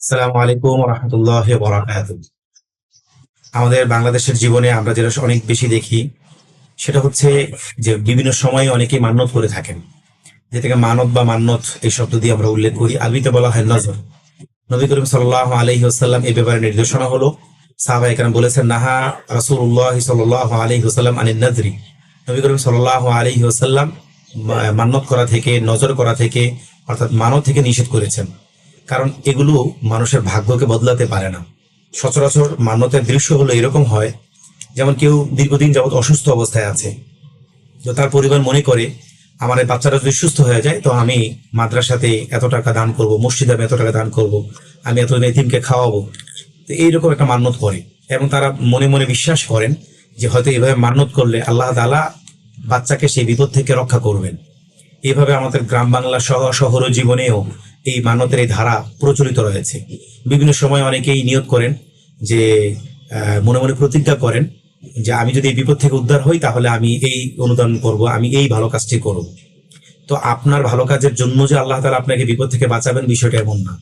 আসসালামু আলাইকুম রহমতুল্লাহ বরাকাত আমাদের বাংলাদেশের জীবনে আমরা যেটা অনেক বেশি দেখি, সেটা হচ্ছে যে বিভিন্ন সময়ে অনেকেই মান্যত করে থাকেন। যে থেকে মানত বা মান্যত, এই শব্দ দিয়ে আমরা উল্লেখ করি। আরবিতে বলা হয় নজর। নবী করিম সাল্লাহ আলহি আসাল্লাম এ ব্যাপারে নির্দেশনা হলো সাহাবা এখানে বলেছেন, নাহা রাসুল্লাহ সাল্লাহ আলহি আসাল্লাম আনিল নজরি নবী করিম সাল্লাহ আলহি আসাল্লাম মান্যত করা থেকে, নজর করা থেকে, অর্থাৎ মানত থেকে নিষেধ করেছেন। কারণ এগুলো মানুষের ভাগ্যকে বদলাতে পারে না। সচরাচর মান্যতের দৃশ্য হলো এরকম হয়, যেমন কেউ দীর্ঘদিন যাবৎ অসুস্থ অবস্থায় আছে। তো তার পরিবার মনে করে, আমার এই বাচ্চাটা যদি সুস্থ হয়ে যায়, তো আমি মাদ্রাসাতে এত টাকা দান করব, মসজিদে আমি এত টাকা দান করব, আমি এত এতিমকে খাওয়াবো। তো এইরকম একটা মান্যত করে। এবং তারা মনে মনে বিশ্বাস করেন যে হয়তো এভাবে মান্যত করলে আল্লাহ তালা বাচ্চাকে সেই বিপদ থেকে রক্ষা করবেন। এভাবে আমাদের গ্রাম বাংলা সহ শহর জীবনেও এই মান্যতের এই ধারা প্রচলিত রয়েছে। বিভিন্ন সময় অনেকেই নিয়োগ করেন যে মনে মনে প্রতিজ্ঞা করেন যে, আমি যদি এই বিপদ থেকে উদ্ধার হই, তাহলে আমি এই অনুদান করব, আমি এই ভালো কাজটি করব। তো আপনার ভালো কাজের জন্য যে আল্লাহ তালা আপনাকে বিপদ থেকে বাঁচাবেন, বিষয়টা এমন না।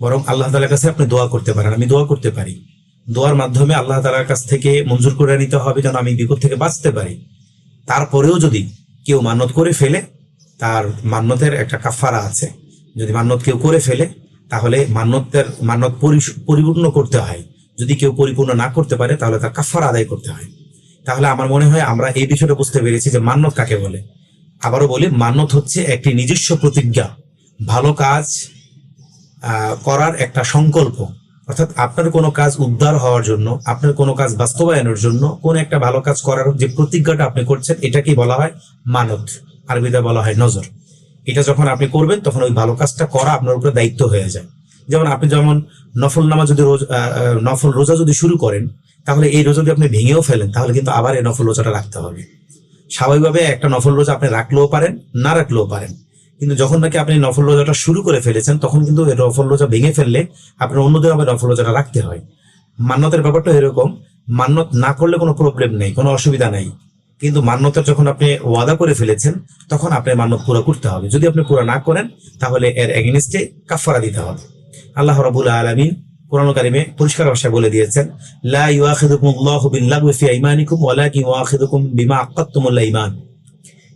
বরং আল্লাহ তালার কাছে আপনি দোয়া করতে পারেন, আমি দোয়া করতে পারি। দোয়ার মাধ্যমে আল্লাহ তালার কাছ থেকে মঞ্জুর করে নিতে হবে, যেন আমি বিপদ থেকে বাঁচতে পারি। তারপরেও যদি কেউ মান্যত করে ফেলে, তার মান্যতের একটা কাফারা আছে। যদি মান্যত কেউ করে ফেলে, তাহলে মান্যতের, মান্যত পরিশ- পরিপূর্ণ করতে হয়। যদি কেউ পরিপূর্ণ না করতে পারে, তাহলে তার কাফারা আদায় করতে হয়। তাহলে আমার মনে হয় আমরা এই বিষয়টা বুঝতে পেরেছি যে মান্যত কাকে বলে। আবারও বলি, মান্যত হচ্ছে একটি নিজস্ব প্রতিজ্ঞা। ভালো কাজ করার একটা সংকল্প। অর্থাৎ আপনার কোনো কাজ উদ্ধার হওয়ার জন্য, আপনার কোনো কাজ বাস্তবায়নের জন্য, কোন একটা ভালো কাজ করার যে প্রতিজ্ঞাটা আপনি করছেন, এটাকেই বলা হয় মানত আরবিতে বলা হয় নজর। এটা যখন আপনি করবেন, তখন ওই ভালো কাজটা করা আপনার উপরে দায়িত্ব হয়ে যায়। যেমন আপনি যেমন নফল নামা যদি রোজ নফল রোজা যদি শুরু করেন, তাহলে এই রোজা যদি আপনি ভেঙেও ফেলেন, তাহলে কিন্তু আবার এই নফল রোজাটা রাখতে হবে। স্বাভাবিকভাবে একটা নফল রোজা আপনি রাখলেও পারেন, না রাখলেও পারেন। কিন্তু যখন নাকি আপনি নফল রোজাটা শুরু করে ফেলেছেন, তখন কিন্তু নফল রোজা ভেঙে ফেললে আপনার অন্যদের আবার নফল রোজাটা রাখতে হয়। মান্যতের ব্যাপারটা এরকম, মান্যত না করলে কোনো প্রবলেম নেই, কোনো অসুবিধা নেই। কিন্তু মান্যতা যখন আপনি ওয়াদা করে ফেলেছেন, তখন আপনার মান্যত পুরো করতে হবে। যদি আপনি পুরো না করেন, তাহলে এর এগেনিস্টে কাফারা দিতে হবে। আল্লাহ রাবুল আলমিন কোরআন কারিমে পরিষ্কার ভাষায় বলে দিয়েছেন, লা ইউআখিদুকুমুল্লাহু বিল্লাগwi ফি আইমানিকুম ওয়ালাকিন ইউআখিদুকুম বিমা আক্কাদতুমুল ঈমান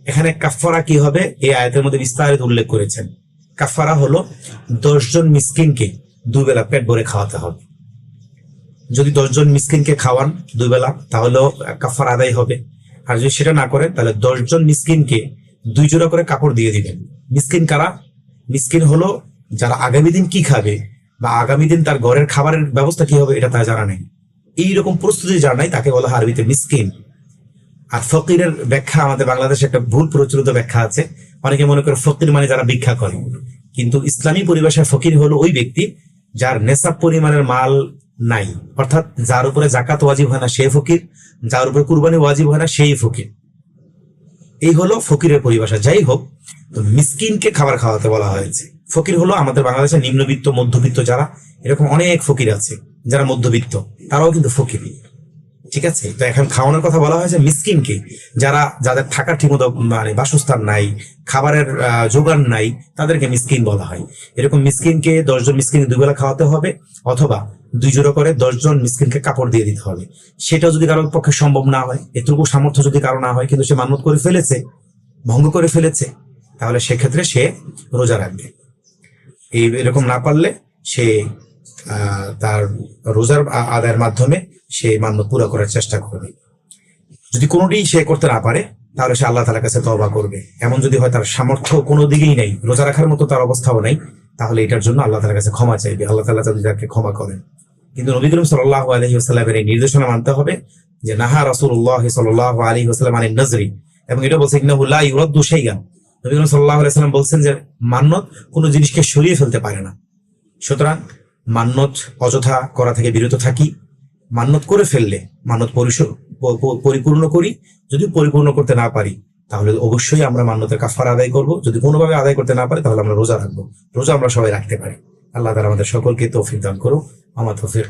এখানে কাফারা কি হবে? এই আয়াতের মধ্যে বিস্তারিত উল্লেখ করেছেন। কাফারা হলো দশজন মিসকিনকে দুই বেলা পেট ভরে খাওয়াতে হবে। যদি দশজন মিসকিনকে খাওয়ান দুই বেলা তাহলেও কাফার আদায় হবে। আর যদি সেটা না করেন তাহলে দশজন মিসকিনকে দুই জোড়া করে কাপড় দিয়ে দিবেন। মিসকিন কারা? মিসকিন হলো যারা আগামী দিন কি খাবে বা আগামী দিন তার ঘরের খাবারের ব্যবস্থা কি হবে এটা তার জানা নেই। এইরকম প্রস্তুতি যারা নাই তাকে বলা হয় আরবিতে মিসকিন। আর ফকিরের ব্যাখ্যা, আমাদের বাংলাদেশে একটা ভুল প্রচলিত ব্যাখ্যা আছে। অনেকে মনে করে ফকির মানে যারা ভিক্ষা করে। কিন্তু ইসলামী পরিভাষায় ফকির হলো ওই ব্যক্তি যার নেশাব পরিমাণের মাল নাই। অর্থাৎ যার উপরে জাকাত ওয়াজিব হয় না, সে ফকির। যার উপরে কুরবানি ওয়াজিব হয় না, সেই ফকির। এই হলো ফকিরের পরিভাষা। যাই হোক, তো মিসকিনকে খাবার খাওয়াতে বলা হয়েছে। ফকির হলো আমাদের বাংলাদেশে নিম্নবিত্ত, মধ্যবিত্ত যারা, এরকম অনেক ফকির আছে যারা মধ্যবিত্ত, তারাও কিন্তু ফকির। ঠিক আছে? তো এখন খাওয়ানোর কথা বলা হয়েছে মিসকিনকে, যারা, যাদের থাকার ঠিকমতো মানে বাসস্থান নাই, খাবারের জোগান নাই, তাদেরকে মিসকিন বলা হয়। এরকম মিসকিনকে দশজন মিসকিন দুবেলা খাওয়াতে হবে, অথবা দুই জোড়া করে দশজন মিসকিনকে কাপড় দিয়ে দিতে হবে। সেটা যদি কারোর পক্ষে সম্ভব না হয় এটুকু সামর্থ্য যদি কারও না হয়, কিন্তু সে মান্যত করে ফেলেছে, ভঙ্গ করে ফেলেছে, তাহলে সেক্ষেত্রে সে রোজা রাখবে। এই এরকম না পারলে সে তার রোজার আদায়ের মাধ্যমে সে মান্য পুরো করার চেষ্টা করবে। যদি কোনোটি সে করতে না পারে, তাহলে সে আল্লাহ তালার কাছে তবা করবে। এমন যদি হয়, তার সামর্থ্য কোনো দিকেই নেই, রোজা রাখার মতো তার অবস্থাও নেই, তাহলে এটার জন্য আল্লাহ তালার কাছে ক্ষমা চাইবে। আল্লাহ তালা যদি তাকে ক্ষমা করেন। কিন্তু নবী করিম সাল্লাহ আলহি আসাল্লামের এই নির্দেশনা মানতে হবে যে, নাহা রাসুল্লাহ সাল্লাহ আলী আসাল্লাম আলী নজরি। এবং এটা বলছে ইন্নাহুল্লাহ ইউরাদ্দু শাইয়ান নবী করিম সাল্লাহ আলাইসাল্লাম বলছেন যে মান্যত কোনো জিনিসকে সরিয়ে ফেলতে পারে না। সুতরাং মান্যত অযথা করা থেকে বিরত থাকি মান্যত করে ফেললে মানত পরিপূর্ণ করি, যদি পরিপূর্ণ করতে না পারি, তাহলে অবশ্যই আমরা মান্যতের কাফার আদায় করব। যদি কোনোভাবে আদায় করতে না পারি, তাহলে আমরা রোজা রাখব। রোজা আমরা সবাই রাখতে পারি। আল্লাহ তারা আমাদের সকলকে তৌফিক দান করো আমার তৌফিক